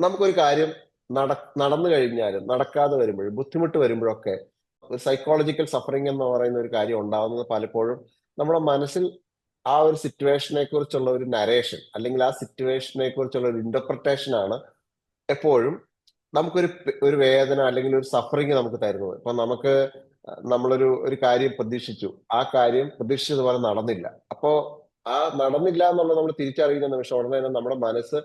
നമുക്കൊരു കാര്യം നട നടന്നു കഴിഞ്ഞാലും നടക്കാതെ വരുമ്പോഴും ബുദ്ധിമുട്ട് വരുമ്പോഴൊക്കെ ഒരു സൈക്കോളജിക്കൽ സഫറിങ് എന്ന് പറയുന്ന ഒരു കാര്യം ഉണ്ടാകുന്നത് പലപ്പോഴും നമ്മുടെ മനസ്സിൽ ആ ഒരു സിറ്റുവേഷനെ കുറിച്ചുള്ള ഒരു നരേഷൻ അല്ലെങ്കിൽ ആ സിറ്റുവേഷനെ കുറിച്ചുള്ള ഒരു ഇന്റർപ്രിട്ടേഷൻ ആണ് എപ്പോഴും നമുക്കൊരു ഒരു വേദന അല്ലെങ്കിൽ ഒരു സഫറിങ് നമുക്ക് തരുന്നത്. ഇപ്പൊ നമുക്ക് നമ്മളൊരു ഒരു കാര്യം പ്രതീക്ഷിച്ചു. ആ കാര്യം പ്രതീക്ഷിച്ചതുപോലെ നടന്നില്ല. അപ്പോ ആ നടന്നില്ല എന്നുള്ളത് നമ്മൾ തിരിച്ചറിയുന്ന നിമിഷം ഉടനെ തന്നെ നമ്മുടെ മനസ്സ്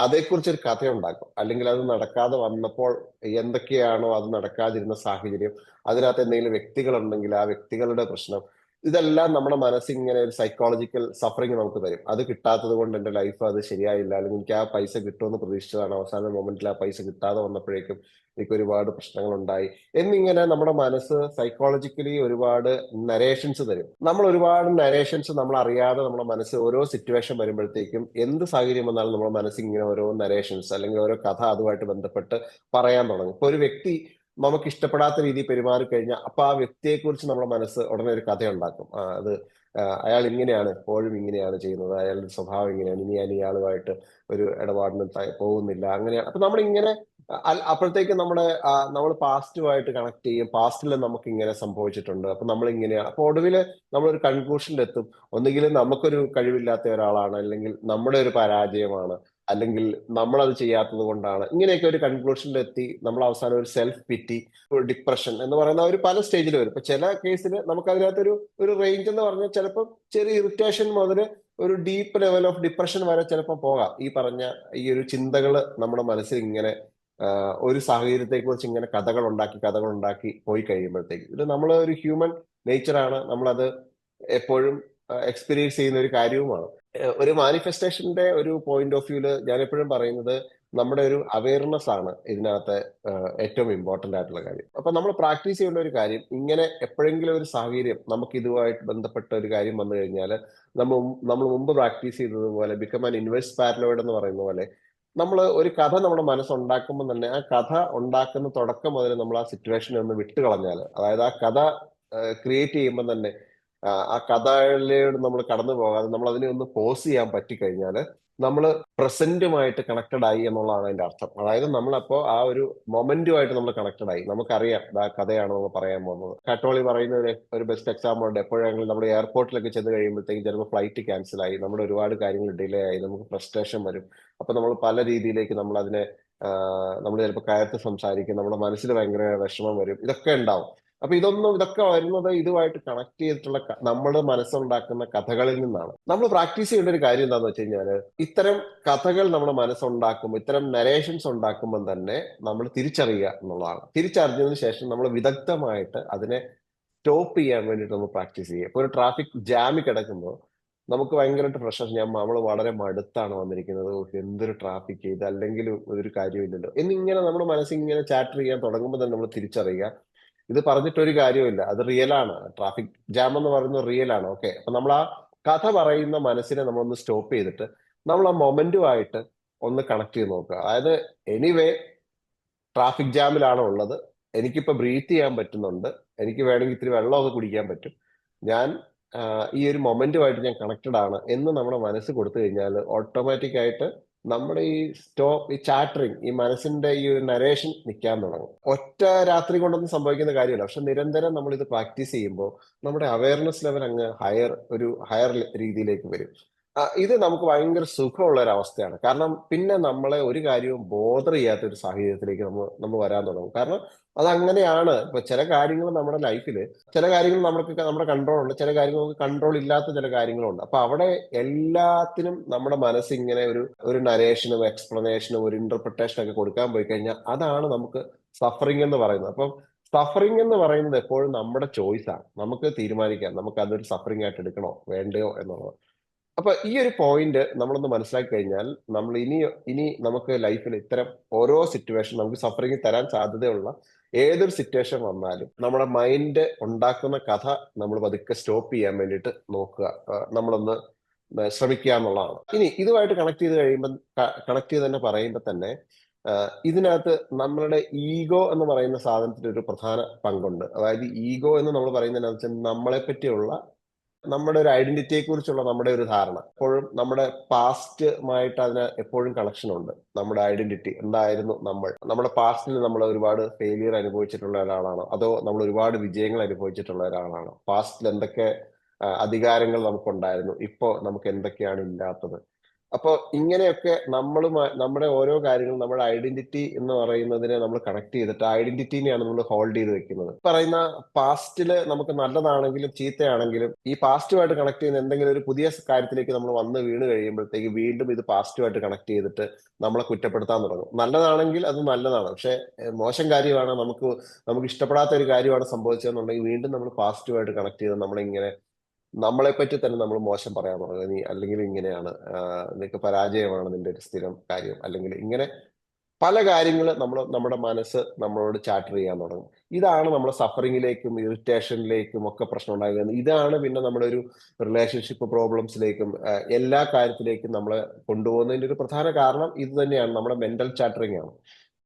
അതേക്കുറിച്ച് ഒരു കഥയുണ്ടാക്കും. അല്ലെങ്കിൽ അത് നടക്കാതെ വന്നപ്പോൾ എന്തൊക്കെയാണോ അത് നടക്കാതിരുന്ന സാഹചര്യം അതിനകത്ത് എന്തെങ്കിലും വ്യക്തികളുണ്ടെങ്കിൽ ആ വ്യക്തികളുടെ പ്രശ്നം ഇതെല്ലാം നമ്മുടെ മനസ്സിങ്ങനെ ഒരു സൈക്കോളജിക്കൽ സഫറിങ് നമുക്ക് തരും. അത് കിട്ടാത്തത് കൊണ്ട് എന്റെ ലൈഫ് അത് ശരിയായില്ല. അല്ലെങ്കിൽ എനിക്ക് ആ പൈസ കിട്ടുമെന്ന് പ്രതീക്ഷിച്ചതാണ്. അവസാന മൊമെന്റിൽ ആ പൈസ കിട്ടാതെ വന്നപ്പോഴേക്കും എനിക്ക് ഒരുപാട് പ്രശ്നങ്ങൾ ഉണ്ടായി എന്നിങ്ങനെ നമ്മുടെ മനസ്സ് സൈക്കോളജിക്കലി ഒരുപാട് നരേഷൻസ് തരും. നമ്മൾ ഒരുപാട് നരേഷൻസ് നമ്മൾ അറിയാതെ നമ്മുടെ മനസ്സ് ഓരോ സിറ്റുവേഷൻ വരുമ്പോഴത്തേക്കും എന്ത് സാഹചര്യം വന്നാലും നമ്മുടെ മനസ്സിങ്ങനെ ഓരോ നരേഷൻസ് അല്ലെങ്കിൽ ഓരോ കഥ അതുമായിട്ട് ബന്ധപ്പെട്ട് പറയാൻ തുടങ്ങും. ഇപ്പൊ ഒരു വ്യക്തി നമുക്ക് ഇഷ്ടപ്പെടാത്ത രീതിയിൽ പെരുമാറി കഴിഞ്ഞാൽ അപ്പൊ ആ വ്യക്തിയെ കുറിച്ച് നമ്മുടെ മനസ്സ് ഉടനെ ഒരു കഥ ഉണ്ടാക്കും അത് അയാൾ ഇങ്ങനെയാണ് എപ്പോഴും ഇങ്ങനെയാണ് ചെയ്യുന്നത് അയാളുടെ സ്വഭാവം ഇങ്ങനെയാണ് ഇനി ഞാൻ ഇയാളുമായിട്ട് ഒരു ഇടപാടിന് പോകുന്നില്ല അങ്ങനെയാണ്. അപ്പൊ നമ്മൾ ഇങ്ങനെ അപ്പോഴത്തേക്ക് നമ്മുടെ നമ്മൾ പാസ്റ്റുമായിട്ട് കണക്ട് ചെയ്യും പാസ്റ്റിൽ നമുക്ക് ഇങ്ങനെ സംഭവിച്ചിട്ടുണ്ട് അപ്പൊ നമ്മൾ ഇങ്ങനെയാണ് അപ്പൊ ഒടുവിൽ നമ്മളൊരു കൺക്ലൂഷനിലെത്തും ഒന്നുകിൽ നമുക്കൊരു കഴിവില്ലാത്ത ഒരാളാണ് അല്ലെങ്കിൽ നമ്മുടെ ഒരു പരാജയമാണ് അല്ലെങ്കിൽ നമ്മൾ അത് ചെയ്യാത്തത് കൊണ്ടാണ്. ഇങ്ങനെയൊക്കെ ഒരു കൺക്ലൂഷനിലെത്തി നമ്മൾ അവസാനം ഒരു സെൽഫ് പിറ്റി ഡിപ്രഷൻ എന്ന് പറയുന്ന ഒരു പല സ്റ്റേജിൽ വരും. ഇപ്പൊ ചില കേസിൽ നമുക്ക് അതിനകത്തൊരു ഒരു റേഞ്ച് എന്ന് പറഞ്ഞാൽ ചിലപ്പോൾ ചെറിയ ഇറിറ്റേഷൻ മുതൽ ഒരു ഡീപ്പ് ലെവൽ ഓഫ് ഡിപ്രഷൻ വരെ ചിലപ്പോൾ പോകാം. ഈ പറഞ്ഞ ഈ ഒരു ചിന്തകൾ നമ്മുടെ മനസ്സിൽ ഇങ്ങനെ ഒരു സാഹചര്യത്തെ കുറിച്ച് ഇങ്ങനെ കഥകൾ ഉണ്ടാക്കി കഥകൾ ഉണ്ടാക്കി പോയി കഴിയുമ്പോഴത്തേക്ക്. ഇത് നമ്മൾ ഒരു ഹ്യൂമൻ നേച്ചറാണ് നമ്മളത് എപ്പോഴും എക്സ്പീരിയൻസ് ചെയ്യുന്ന ഒരു കാര്യവുമാണ്. ഒരു മാനിഫെസ്റ്റേഷന്റെ ഒരു പോയിന്റ് ഓഫ് വ്യൂൽ ഞാൻ എപ്പോഴും പറയുന്നത് നമ്മുടെ ഒരു അവയർനെസ് ആണ് ഇതിനകത്ത് ഏറ്റവും ഇമ്പോർട്ടന്റ് ആയിട്ടുള്ള കാര്യം. അപ്പൊ നമ്മൾ പ്രാക്ടീസ് ചെയ്യേണ്ട ഒരു കാര്യം ഇങ്ങനെ എപ്പോഴെങ്കിലും ഒരു സാഹചര്യം നമുക്ക് ഇതുമായിട്ട് ബന്ധപ്പെട്ട ഒരു കാര്യം വന്നു കഴിഞ്ഞാൽ നമ്മൾ നമ്മൾ മുമ്പ് പ്രാക്ടീസ് ചെയ്തതുപോലെ ബിക്കം ആൻ ഇൻവേഴ്സ് പാരലോയിഡ് എന്ന് പറയുന്ന പോലെ നമ്മൾ ഒരു കഥ നമ്മുടെ മനസ്സുണ്ടാക്കുമ്പോൾ തന്നെ ആ കഥ ഉണ്ടാക്കുന്ന തുടക്കം മുതൽ നമ്മൾ ആ സിറ്റുവേഷനെ ഒന്ന് വിട്ടുകളഞ്ഞാൽ അതായത് ആ കഥ ക്രിയേറ്റ് ചെയ്യുമ്പോൾ തന്നെ ആ കഥയിലൂടെ നമ്മൾ കടന്നു പോകാതെ നമ്മൾ അതിനെ ഒന്ന് പോസ് ചെയ്യാൻ പറ്റിക്കഴിഞ്ഞാൽ നമ്മൾ പ്രസന്റുമായിട്ട് കണക്റ്റഡ് ആയി എന്നുള്ളതാണ് അതിന്റെ അർത്ഥം. അതായത് നമ്മളപ്പോ ആ ഒരു മൊമെന്റുമായിട്ട് നമ്മൾ കണക്റ്റഡ് ആയി. നമുക്കറിയാം ആ കഥയാണ് നമ്മൾ പറയാൻ പോകുന്നത്. കാട്ടോളി പറയുന്ന ഒരു ബെസ്റ്റ് എക്സാമ്പിൾ ഉണ്ട്. എപ്പോഴെങ്കിലും നമ്മൾ എയർപോർട്ടിലൊക്കെ ചെന്ന് കഴിയുമ്പോഴത്തേക്കും ചിലപ്പോൾ ഫ്ലൈറ്റ് ക്യാൻസൽ ആയി. നമ്മുടെ ഒരുപാട് കാര്യങ്ങൾ ഡിലേ ആയി. നമുക്ക് ഫ്രസ്ട്രേഷൻ വരും. അപ്പൊ നമ്മൾ പല രീതിയിലേക്ക് നമ്മൾ അതിനെ നമ്മൾ ചിലപ്പോൾ കയർത്ത് സംസാരിക്കും. നമ്മുടെ മനസ്സിൽ ഭയങ്കര വിഷമം വരും. ഇതൊക്കെ ഉണ്ടാവും. അപ്പൊ ഇതൊന്നും ഇതൊക്കെ വരുന്നത് ഇതുമായിട്ട് കണക്ട് ചെയ്തിട്ടുള്ള നമ്മുടെ മനസ്സുണ്ടാക്കുന്ന കഥകളിൽ നിന്നാണ്. നമ്മൾ പ്രാക്ടീസ് ചെയ്യേണ്ട ഒരു കാര്യം എന്താണെന്ന് വെച്ച് കഴിഞ്ഞാൽ ഇത്തരം കഥകൾ നമ്മുടെ മനസ്സുണ്ടാക്കുമ്പോൾ ഇത്തരം നരേഷൻസ് ഉണ്ടാക്കുമ്പോൾ തന്നെ നമ്മൾ തിരിച്ചറിയുക എന്നുള്ളതാണ്. തിരിച്ചറിഞ്ഞതിന് ശേഷം നമ്മൾ വിദഗ്ധമായിട്ട് അതിനെ സ്റ്റോപ്പ് ചെയ്യാൻ വേണ്ടിയിട്ട് നമ്മൾ പ്രാക്ടീസ് ചെയ്യുക. ഇപ്പൊ ഒരു ട്രാഫിക് ജാമിൽ കിടക്കുമ്പോൾ നമുക്ക് ഭയങ്കരമായിട്ട് പ്രഷർ ഞാൻ നമ്മൾ വളരെ മടുത്താണ് വന്നിരിക്കുന്നത്. എന്തൊരു ട്രാഫിക് ഇത്? അല്ലെങ്കിൽ ഒരു കാര്യമില്ലല്ലോ. എന്നിങ്ങനെ നമ്മുടെ മനസ്സിങ്ങനെ ചാറ്റർ ചെയ്യാൻ തുടങ്ങുമ്പോൾ തന്നെ നമ്മൾ തിരിച്ചറിയുക. ഇത് പറഞ്ഞിട്ടൊരു കാര്യമില്ല അത് റിയൽ ആണ്. ട്രാഫിക് ജാം എന്ന് പറയുന്നത് റിയൽ ആണ്. ഓക്കെ അപ്പൊ നമ്മൾ ആ കഥ പറയുന്ന മനസ്സിനെ നമ്മളൊന്ന് സ്റ്റോപ്പ് ചെയ്തിട്ട് നമ്മൾ ആ മൊമെന്റുമായിട്ട് ഒന്ന് കണക്ട് ചെയ്ത് നോക്കുക. അതായത് എനിവേ ട്രാഫിക് ജാമിലാണ് ഉള്ളത്. എനിക്കിപ്പോ ബ്രീത്ത് ചെയ്യാൻ പറ്റുന്നുണ്ട്. എനിക്ക് വേണമെങ്കിൽ ഇത്തിരി വെള്ളമൊക്കെ കുടിക്കാൻ പറ്റും. ഞാൻ ഈ ഒരു മൊമെന്റുമായിട്ട് ഞാൻ കണക്റ്റഡ് ആണ് എന്ന് നമ്മുടെ മനസ്സ് കൊടുത്തു കഴിഞ്ഞാൽ ഓട്ടോമാറ്റിക് ആയിട്ട് നമ്മുടെ ഈ സ്റ്റോപ്പ് ഈ ചാറ്ററിങ് ഈ മനസ്സിന്റെ ഈ ഒരു നരേഷൻ നിൽക്കാൻ തുടങ്ങും. ഒറ്റ രാത്രി കൊണ്ടൊന്നും സംഭവിക്കുന്ന കാര്യമല്ല. പക്ഷെ നിരന്തരം നമ്മൾ ഇത് പ്രാക്ടീസ് ചെയ്യുമ്പോൾ നമ്മുടെ അവയർനെസ് ലെവൽ അങ്ങ് ഹയർ ഒരു ഹയർ രീതിയിലേക്ക് വരും. ഇത് നമുക്ക് ഭയങ്കര സുഖമുള്ള ഒരു അവസ്ഥയാണ് കാരണം പിന്നെ നമ്മളെ ഒരു കാര്യവും ബോധർ ചെയ്യാത്ത ഒരു സാഹചര്യത്തിലേക്ക് നമ്മൾ നമ്മൾ വരാൻ തുടങ്ങും. കാരണം അതങ്ങനെയാണ്. ഇപ്പൊ ചില കാര്യങ്ങൾ നമ്മുടെ ലൈഫിൽ ചില കാര്യങ്ങൾ നമുക്ക് നമ്മുടെ കൺട്രോൾ ഉണ്ട്. ചില കാര്യങ്ങൾ നമുക്ക് കൺട്രോൾ ഇല്ലാത്ത ചില കാര്യങ്ങളുണ്ട്. അപ്പൊ അവിടെ എല്ലാത്തിനും നമ്മുടെ മനസ്സ് ഇങ്ങനെ ഒരു ഒരു നരേഷനും എക്സ്പ്ലനേഷനും ഒരു ഇന്റർപ്രിട്ടേഷനും ഒക്കെ കൊടുക്കാൻ പോയി കഴിഞ്ഞാൽ അതാണ് നമുക്ക് സഫറിങ് എന്ന് പറയുന്നത്. അപ്പം സഫറിങ് എന്ന് പറയുന്നത് എപ്പോഴും നമ്മുടെ ചോയ്സാണ് നമുക്ക് തീരുമാനിക്കാം. നമുക്ക് അതൊരു സഫറിംഗ് ആയിട്ട് എടുക്കണോ? വേണ്ടയോ എന്നുള്ളത്. അപ്പൊ ഈ ഒരു പോയിന്റ് നമ്മളൊന്ന് മനസ്സിലാക്കി കഴിഞ്ഞാൽ നമ്മൾ ഇനി ഇനി നമുക്ക് ലൈഫിൽ ഇത്തരം ഓരോ സിറ്റുവേഷൻ നമുക്ക് സഫറിങ് തരാൻ സാധ്യതയുള്ള ഏതൊരു സിറ്റുവേഷൻ വന്നാലും നമ്മുടെ മൈൻഡ് ഉണ്ടാക്കുന്ന കഥ നമ്മൾ പതുക്കെ സ്റ്റോപ്പ് ചെയ്യാൻ വേണ്ടിയിട്ട് നോക്കുക. നമ്മളൊന്ന് ശ്രമിക്കുക എന്നുള്ളതാണ്. ഇനി ഇതുമായിട്ട് കണക്ട് ചെയ്ത് കഴിയുമ്പോൾ കണക്ട് ചെയ്ത് തന്നെ പറയുമ്പോൾ തന്നെ ഇതിനകത്ത് നമ്മളുടെ ഈഗോ എന്ന് പറയുന്ന സാധനത്തിന് ഒരു പ്രധാന പങ്കുണ്ട്. അതായത് ഈഗോ എന്ന് നമ്മൾ പറയുന്നതിനകത്ത് നമ്മളെ പറ്റിയുള്ള നമ്മുടെ ഒരു ഐഡന്റിറ്റിയെ കുറിച്ചുള്ള നമ്മുടെ ഒരു ധാരണ. എപ്പോഴും നമ്മുടെ പാസ്റ്റുമായിട്ട് അതിന് എപ്പോഴും കണക്ഷൻ ഉണ്ട്. നമ്മുടെ ഐഡന്റിറ്റി എന്തായിരുന്നു നമ്മൾ? നമ്മുടെ പാസ്റ്റിൽ നമ്മൾ ഒരുപാട് ഫെയിലിയർ അനുഭവിച്ചിട്ടുള്ള ഒരാളാണോ? അതോ നമ്മൾ ഒരുപാട് വിജയങ്ങൾ അനുഭവിച്ചിട്ടുള്ള ഒരാളാണോ? പാസ്റ്റിൽ എന്തൊക്കെ അധികാരങ്ങൾ നമുക്കുണ്ടായിരുന്നു? ഇപ്പോ നമുക്ക് എന്തൊക്കെയാണ് ഇല്ലാത്തത്? അപ്പോൾ ഇങ്ങനെയൊക്കെ നമ്മൾ നമ്മുടെ ഓരോ കാര്യങ്ങളും നമ്മുടെ ഐഡന്റിറ്റി എന്ന് പറയുന്നതിനെ നമ്മൾ കണക്ട് ചെയ്തിട്ട് ഐഡന്റിറ്റിനെയാണ് നമ്മൾ ഹോൾഡ് ചെയ്ത് വെക്കുന്നത്. പറയുന്ന പാസ്റ്റിൽ നമുക്ക് നല്ലതാണെങ്കിലും ചീത്തയാണെങ്കിലും ഈ പാസ്റ്റുമായിട്ട് കണക്ട് ചെയ്യുന്ന എന്തെങ്കിലും ഒരു പുതിയ കാര്യത്തിലേക്ക് നമ്മൾ വന്ന് വീണ് കഴിയുമ്പോഴത്തേക്ക് വീണ്ടും ഇത് പാസ്റ്റുമായിട്ട് കണക്ട് ചെയ്തിട്ട് നമ്മളെ കുറ്റപ്പെടുത്താൻ തുടങ്ങും. നല്ലതാണെങ്കിൽ അത് നല്ലതാണ്. പക്ഷെ മോശം കാര്യമാണ് നമുക്ക് നമുക്ക് ഇഷ്ടപ്പെടാത്ത ഒരു കാര്യമാണ് സംഭവിച്ചതെന്നുണ്ടെങ്കിൽ വീണ്ടും നമ്മൾ പാസ്റ്റുമായിട്ട് കണക്ട് ചെയ്ത് നമ്മളിങ്ങനെ നമ്മളെ പറ്റി തന്നെ നമ്മൾ മോശം പറയാൻ തുടങ്ങുക നീ അല്ലെങ്കിൽ ഇങ്ങനെയാണ് നിനക്ക് പരാജയമാണ് നിന്റെ ഒരു സ്ഥിരം കാര്യം. അല്ലെങ്കിൽ ഇങ്ങനെ പല കാര്യങ്ങൾ നമ്മൾ നമ്മുടെ മനസ്സ് നമ്മളോട് ചാറ്റർ ചെയ്യാൻ തുടങ്ങും. ഇതാണ് നമ്മുടെ സഫറിങ്ങിലേക്കും ഇറിറ്റേഷനിലേക്കും ഒക്കെ പ്രശ്നം ഉണ്ടാകുന്നത്. ഇതാണ് പിന്നെ നമ്മുടെ ഒരു റിലേഷൻഷിപ്പ് പ്രോബ്ലംസിലേക്കും എല്ലാ കാര്യത്തിലേക്കും നമ്മളെ കൊണ്ടുപോകുന്നതിന്റെ ഒരു പ്രധാന കാരണം ഇത് തന്നെയാണ്. നമ്മുടെ മെന്റൽ ചാറ്ററിങ് ആണ്.